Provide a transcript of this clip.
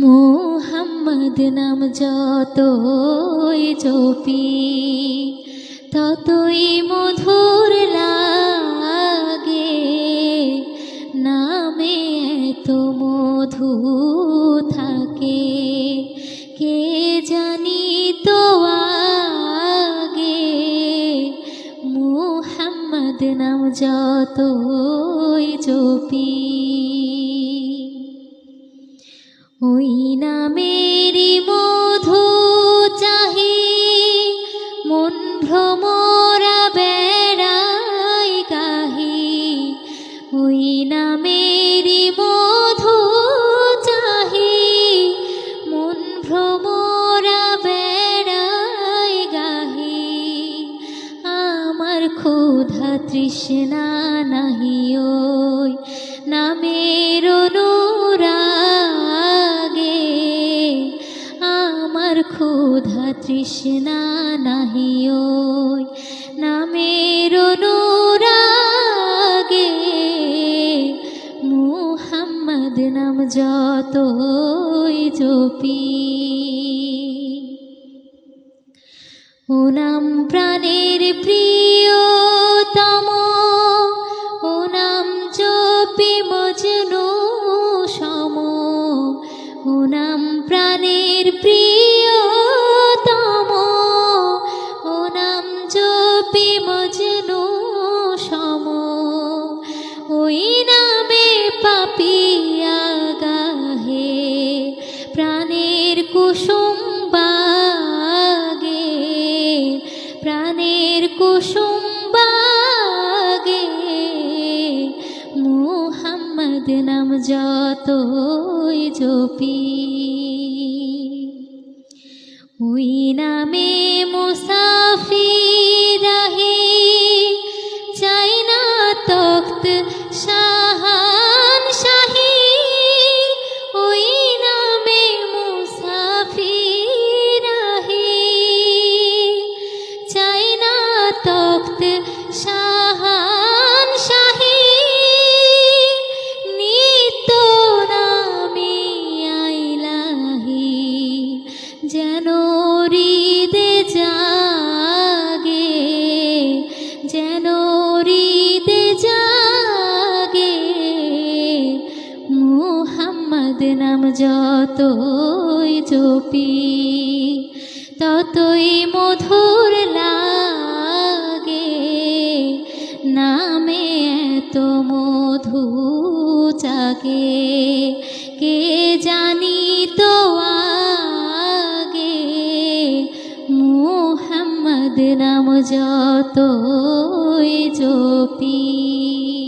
মোহাম্মদ নাম যতই জপি, ততই মধুর লাগে। নামে তো মধু থাকে, কে জানি তো আগে? মোহাম্মদ নাম যতই জপি। ওই নামেরই মধু চাহি, মন ভ্রমরা বেড়াই গাহি। ওই নামেরই মধু চাহি, মন ভ্রমরা বেড়াই গাহি। আমার ক্ষুধা তৃষ্ণা নাহি ওই নামের অনুরাগে। ক্ষুধা তৃষ্ণা নাহি ওই নামের অনুরাগে মুহাম্মদ নাম যতই জপি ও নাম প্রাণের প্রিয়তম ও নাম জপি মজনু সম ও নাম প্রাণের প্রিয়তম মজনু সম। ওই নামে পাপিয়া গাহে প্রাণের কুসুম বাগে, প্রাণের কুসুম বাগে। মুহাম্মদ নাম যতই জপি। মুহাম্মদ নাম যতই জপি ততই মধুর লাগে। নামে এত মধু জাগে কে জানি তো আগে? মুহাম্মদ নাম যতই জপি